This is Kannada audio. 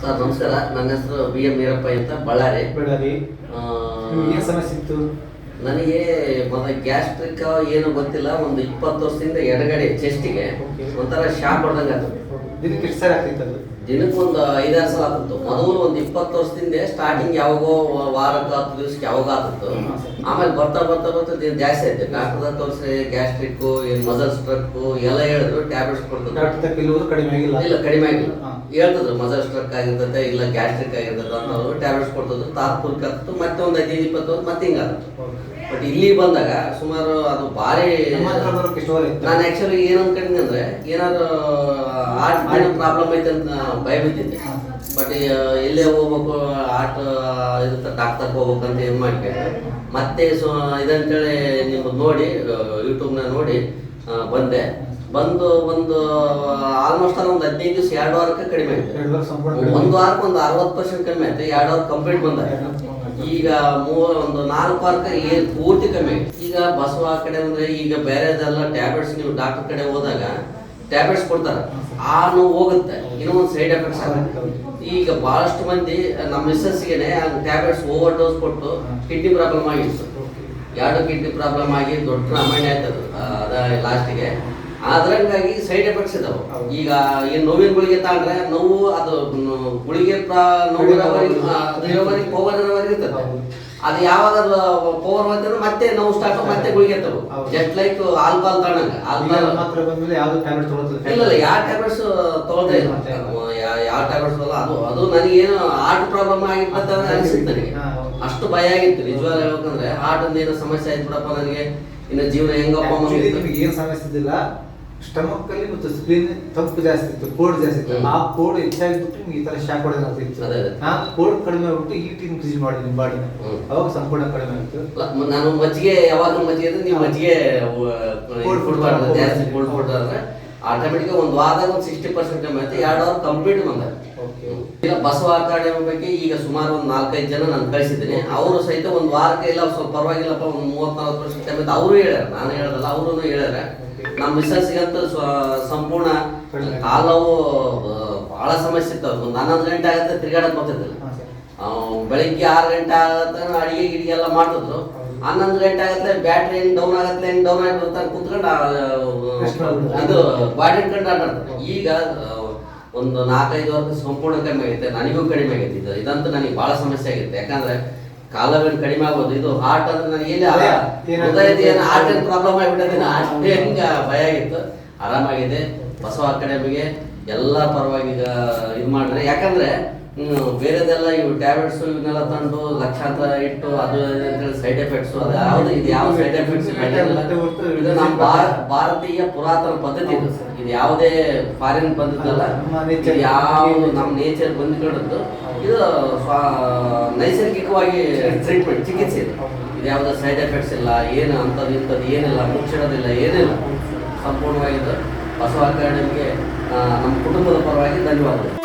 ಸರ್ ನಮಸ್ಕಾರ. ನನ್ನ ಹೆಸರು ಬಿ ಎಂ ವೀರಪ್ಪ ಅಂತ ಬಳ್ಳಾರಿ. ಬಳ್ಳಾರಿ. ಸಮಸ್ಯೆ ಇತ್ತು? ನನಗೆ ಮೊದಲ ಗ್ಯಾಸ್ಟ್ರಿಕ್ ಏನು ಗೊತ್ತಿಲ್ಲ ಒಂದು ಇಪ್ಪತ್ತು ವರ್ಷದಿಂದ ಎಡಗಡೆ ಚೆಸ್ಟಿಗೆ. ಒಂಥರ ಶಾಕ್ ಹೊಡೆದಂಗೆ ಆಗುತ್ತೆ ದಿನಕ್ಕೆ ಎಷ್ಟು ಸಾರಿ ದಿನಕ್ಕೆ ಒಂದು ಐದಾರು ಸಲ ಆಗ್ತಿತ್ತು. ಮೊದಲು ಒಂದು ಇಪ್ಪತ್ತು ವರ್ಷದಿಂದ ಸ್ಟಾರ್ಟಿಂಗ್ ಯಾವಾಗೋ ವಾರಕ್ಕೆ ಹತ್ತು ದಿವಸಕ್ಕೆ ಯಾವಾಗ ಆಗ್ತಿತ್ತು. ಆಮೇಲೆ ಬರ್ತಾ ಬರ್ತಾ ಬರ್ತಾ ದಿನ ಜಾಸ್ತಿ ಆಯ್ತು. ಡಾಕ್ಟರ್ ತೋರಿಸಿ ಗ್ಯಾಸ್ಟ್ರಿಕ್ ಏನು ಮಸಲ್ ಸ್ಟ್ರಕ್ ಎಲ್ಲ ಹೇಳಿದ್ರು ಟ್ಯಾಬ್ಲೆಟ್ಸ್ ಕೊಡ್ತಾರೆ ಕಡಿಮೆ ಆಗಿಲ್ಲ? ಇಲ್ಲ ಕಡಿಮೆ ಆಗಿಲ್ಲ. ಹೇಳ್ತದ್ರು ಮಸಲ್ ಸ್ಟ್ರಕ್ ಆಗಿರ್ತದೆ ಇಲ್ಲ ಗ್ಯಾಸ್ಟ್ರಿಕ್ ಆಗಿರ್ತದೆ ಅಂತ ಅವರು ಟ್ಯಾಬ್ಲೆಟ್ಸ್ ಕೊಡ್ತಿದ್ರು. ತಾತ್ಪೂರ್ಕ ಆಗ್ತಿತ್ತು. ಮತ್ತೆ ಒಂದು ಹದಿನೈದು ಇಪ್ಪತ್ತು ಮತ್ತೆ ಹಿಂಗಾಗುತ್ತೆ ಬಟ್ ಇಲ್ಲಿ ಬಂದಾಗ ಸುಮಾರು ಅದು ಭಾರಿ ನಾನು ಆಕ್ಚುಲಿ ಏನು ಅನ್ಕೊಂಡಿದ್ದೆ ಅಂದ್ರೆ ಏನಾದ್ರು ಹಾರ್ಟ್ ಪ್ರಾಬ್ಲಮ್ ಐತೆ ಅಂತ ಭಯ ಬಿದ್ದಿದ್ದೆ ಬಟ್ ಎಲ್ಲೇ ಹೋಗ್ಬೇಕು ಹಾರ್ಟ್ ಇರುತ್ತೆ ಡಾಕ್ಟರ್ ಹೋಗ್ಬೇಕು ಅಂತ ಇದು ಮಾಡ್ಕೊಂಡು. ಮತ್ತೆ ಸೊ ಇದಂತೇಳಿ ನಿಮ್ಮದು ನೋಡಿ ಯೂಟ್ಯೂಬ್ನ ನೋಡಿ ಬಂದೆ. ಬಂದು ಒಂದು ಆಲ್ಮೋಸ್ಟ್ ಒಂದು ಹದಿನೈದು ದಿವಸ ಎರಡು ವಾರಕ್ಕೆ ಕಡಿಮೆ ಆಯ್ತು. ಒಂದು ವಾರಕ್ಕೆ ಒಂದು ಅರವತ್ತು ಪರ್ಸೆಂಟ್ ಕಡಿಮೆ ಆಯ್ತು. ಎರಡು ವಾರ ಕಂಪ್ಲೀಟ್ ಬಂದ. ಈಗ ಮೂರು ಒಂದು ನಾಲ್ಕು ವಾರಕ್ಕೆ ಏನ್ ಪೂರ್ತಿ ಕಮ್ಮಿ? ಈಗ ಬಸವ ಕಡೆ ಅಂದ್ರೆ ಈಗ ಬೇರೆದೆಲ್ಲ ಟ್ಯಾಬ್ಲೆಟ್ಸ್ ನೀವು ಡಾಕ್ಟರ್ ಕಡೆ ಹೋದಾಗ ಟ್ಯಾಬ್ಲೆಟ್ಸ್ ಕೊಡ್ತಾರೆ. ಆ ನೋವು ಹೋಗುತ್ತೆ. ಇನ್ನೂ ಒಂದು ಸೈಡ್ ಎಫೆಕ್ಟ್ಸ್ ಈಗ ಬಹಳಷ್ಟು ಮಂದಿ ನಮ್ಮ ಮಿಸ್ಸಸ್ಗೆನೆ ಟ್ಯಾಬ್ಲೆಟ್ಸ್ ಓವರ್ ಡೋಸ್ ಕೊಟ್ಟು ಕಿಡ್ನಿ ಪ್ರಾಬ್ಲಮ್ ಆಗಿತ್ತು. ಎರಡು ಕಿಡ್ನಿ ಪ್ರಾಬ್ಲಮ್ ಆಗಿ ದೊಡ್ಡ ರಾಮಾಯಣ ಆಯ್ತದ ಅದ ಲಾಸ್ಟಿಗೆ ಅದ್ರಂಗಾಗಿ ಸೈಡ್ ಎಫೆಕ್ಟ್ಸ್ ಇದಾವೆ. ಈಗ ಏನು ನೋವಿನ ಗುಳಿಗೆ ತಾಂಡ್ರೆ ನೋವು ಅದು ಗುಳಿಗೆ ಇರೋವರೆಗೆ ಪವರ್ ಇರೋವರೆಗೆ ಇರ್ತದೆ. ಅದು ಯಾವಾಗ ಪವರ್ ಬಂದ್ರೆ ಮತ್ತೆ ನೋವು ಸ್ಟಾರ್ಟ್ ಮತ್ತೆ ಗುಳಿಗೆ ತಗೋ. ಜಸ್ಟ್ ಲೈಕ್ ಆಲ್ಕೋಹಾಲ್ ತಗೊಂಡಂಗ. ಬಂದ್ಮೇಲೆ ಯಾವ್ದು ಟ್ಯಾಬ್ಲೆಟ್ ತೊಗೊಳ್ತಿಲ್ಲ ಇಲ್ಲ ಇಲ್ಲ ಯಾವ ಟ್ಯಾಬ್ಲೆಟ್ಸ್ ತಗೊಳ್ತಾ ಇಲ್ಲ. ಯಾವ ಟ್ಯಾಬ್ಲೆಟ್ಸ್ ಅಲ್ಲ ಅದು ಅದು ನನಗೇನು ಹಾರ್ಟ್ ಪ್ರಾಬ್ಲಮ್ ಆಗಿರ್ತದೆ ಅಂತ ಅನ್ಸಿತ್ತು ನನಗೆ. ಅಷ್ಟು ಭಯ ಆಗಿತ್ತು. ನಿಜವಾಗ ಹೇಳ್ಬೇಕಂದ್ರೆ ಹಾರ್ಟ್ ಏನೋ ಸಮಸ್ಯೆ ಆಯ್ತು ಬಿಡಪ್ಪ ನನಗೆ. ಇನ್ನು ಜೀವನ ಹೆಂಗಪ್ಪ ಏನು ಸಮಸ್ಯೆ ಇದ್ದಿಲ್ಲ. ಸ್ಟಮಕ್ ಅಲ್ಲಿ ಮತ್ತು ಸ್ಕ್ರೀನ್ ತಪ್ಪು ಜಾಸ್ತಿ ಇತ್ತು ಕೋಡ್ ಜಾಸ್ತಿ ಇತ್ತು. ಆ ಕೋಡ್ ಹೆಚ್ಚಾಗಿಬಿಟ್ಟು ನಿಮ್ಗೆ ಈ ತರ ಶಾಕ್ ಹೊಡೆದ ಇತ್ತು. ಅದೇ, ಕೋಲ್ಡ್ ಆ ಕೋಡ್ ಕಡಿಮೆ ಆಗ್ಬಿಟ್ಟು ಹೀಟ್ ಇನ್ಕ್ರೀಸ್ ಮಾಡಿ ನಿಮ್ಮ ಬಾಡಿನ ಅವಾಗ ಸಂಪೂರ್ಣ ಕಡಿಮೆ ಆಯ್ತು ನಾನು ಮಜ್ಜಿಗೆ ಯಾವಾಗಲೂ ಮಜ್ಜಿಗೆ ಅಂದ್ರೆ ನೀವು ಮಜ್ಜಿಗೆ ಕೋಲ್ಡ್ ಫುಡ್ ಜಾಸ್ತಿ. ಕೋಲ್ಡ್ ಫುಡ್ ಅಂದ್ರೆ ಆಟೋಮೆಟಿಕ್ ಒಂದು ವಾರದಾಗ ಒಂದು ಸಿಕ್ಸ್ಟಿ ಪರ್ಸೆಂಟ್ ಕಮ್ಮಿ ಆಯ್ತು. ಎರಡು ಅವರ್ ಕಂಪ್ಲೀಟ್ ಬಂದ. ಇಲ್ಲ ಈಗ ಬಸವ ಅಕಾಡೆಮಿ ಬಗ್ಗೆ ಈಗ ಸುಮಾರು ಒಂದು ನಾಲ್ಕೈದು ಜನ ನಾನು ಕಳಿಸಿದ್ದೀನಿ. ಅವರು ಸಹಿತ ಒಂದು ವಾರಕ್ಕೆ ಇಲ್ಲ ಸ್ವಲ್ಪ ಪರವಾಗಿಲ್ಲಪ್ಪ ಒಂದು ಮೂವತ್ತ್ ನಲ್ವತ್ತು ಪರ್ಸೆಂಟ್ ಕಮ್ಮಿ ಆಯ್ತು. ಅವರು ಹೇಳ್ಯಾರ ನಾನು ಹೇಳೋದಲ್ಲ ಅವರು ಹೇಳ್ಯಾರ. ನಮ್ಮ ಮಿಸ್ಸಸ್ಗಂತೂ ಸ್ವ- ಸಂಪೂರ್ಣ. ಕಾಲವು ಬಹಳ ಸಮಸ್ಯೆ ಇತ್ತು ಒಂದು ಹನ್ನೊಂದು ಗಂಟೆ ಆಗುತ್ತೆ ತಿರ್ಗಾಡಕ್ ಬರ್ತಿದ್ದಿಲ್ಲ ಬೆಳಿಗ್ಗೆ ಆರು ಗಂಟೆ ಆಗತ್ತೆ ಅಡಿಗೆ ಗಿಡಿಗೆ ಎಲ್ಲ ಮಾಡ್ತಿದ್ರು. ಹನ್ನೊಂದು ಗಂಟೆ ಆಗತ್ತೆ ಬ್ಯಾಟ್ರಿ ಹೆಂಗ್ ಡೌನ್ ಆಗತ್ತೆ ಹೆಂಗ್ ಡೌನ್ ಆಗಿರ್ತಾರೆ ಕುತ್ಕೊಂಡು. ಇದು ಬಾಡಿ ಇಟ್ಕೊಂಡು ಆಟಾಡ್ತಾರೆ ಈಗ ಒಂದು ನಾಲ್ಕೈದು ವರ್ಷ ಸಂಪೂರ್ಣ ಕಡಿಮೆ ಆಗೈತೆ ನನಗೂ ಕಡಿಮೆ ಆಗೈತೆ ಇದು ಇದಂತೂ ನನಗೆ ಭಾಳ ಸಮಸ್ಯೆ ಆಗೈತೆ ಯಾಕಂದ್ರೆ ಕಾಲವೇನು ಕಡಿಮೆ ಆಗೋದು. ಇದು ಹಾರ್ಟ್ ಅಂದ್ರೆ ನನಗೆ? ಹೃದಯದ ಏನು ಹಾರ್ಟ್ ಏನು ಪ್ರಾಬ್ಲಮ್ ಆಗಿಬಿಟ್ಟಿದೆ ಅಷ್ಟೇ ಹಿಂಗ ಭಯ ಆಗಿತ್ತು. ಆರಾಮಾಗಿದೆ. ಬಸವ ಅಕಾಡೆಮಿಗೆ ಎಲ್ಲ ಪರವಾಗಿ ಈಗ ಇದು ಮಾಡ್ರಿ ಯಾಕಂದ್ರೆ ಹ್ಮ್, ಬೇರೆದೆಲ್ಲ ಇವು ಟ್ಯಾಬ್ಲೆಟ್ಸ್ ಇವನ್ನೆಲ್ಲ ತಂದು ಲಕ್ಷಾಂತರ ಇಟ್ಟು ಅದು ಅಂತೇಳಿ ಸೈಡ್ ಎಫೆಕ್ಟ್ಸ್ ಅದು ಯಾವ್ದು ಇದು ಯಾವ ಸೈಡ್ ಎಫೆಕ್ಟ್ಸ್ ಇದು ನಮ್ಮ ಭಾರತೀಯ ಪುರಾತನ ಪದ್ಧತಿ ಇದು ಇದು ಯಾವುದೇ ಫಾರಿನ್ ಇದು ಯಾವ ನಮ್ಮ ನೇಚರ್ ಬಂದ್ಕೊಂಡದ್ದು ಇದು ನೈಸರ್ಗಿಕವಾಗಿ ಟ್ರೀಟ್ಮೆಂಟ್ ಚಿಕಿತ್ಸೆ ಇದು. ಇದು ಯಾವುದೇ ಸೈಡ್ ಎಫೆಕ್ಟ್ಸ್ ಇಲ್ಲ ಏನು ಅಂಥದ್ದು ಇಂಥದ್ದು ಏನಿಲ್ಲ ಮುಚ್ಚಿಡೋದಿಲ್ಲ ಏನಿಲ್ಲ. ಸಂಪೂರ್ಣವಾಗಿದ್ದು ಬಸವ ಅಕಾಡೆಮಿಗೆ ನಮ್ಮ ಕುಟುಂಬದ ಪರವಾಗಿ ಧನ್ಯವಾದಗಳು.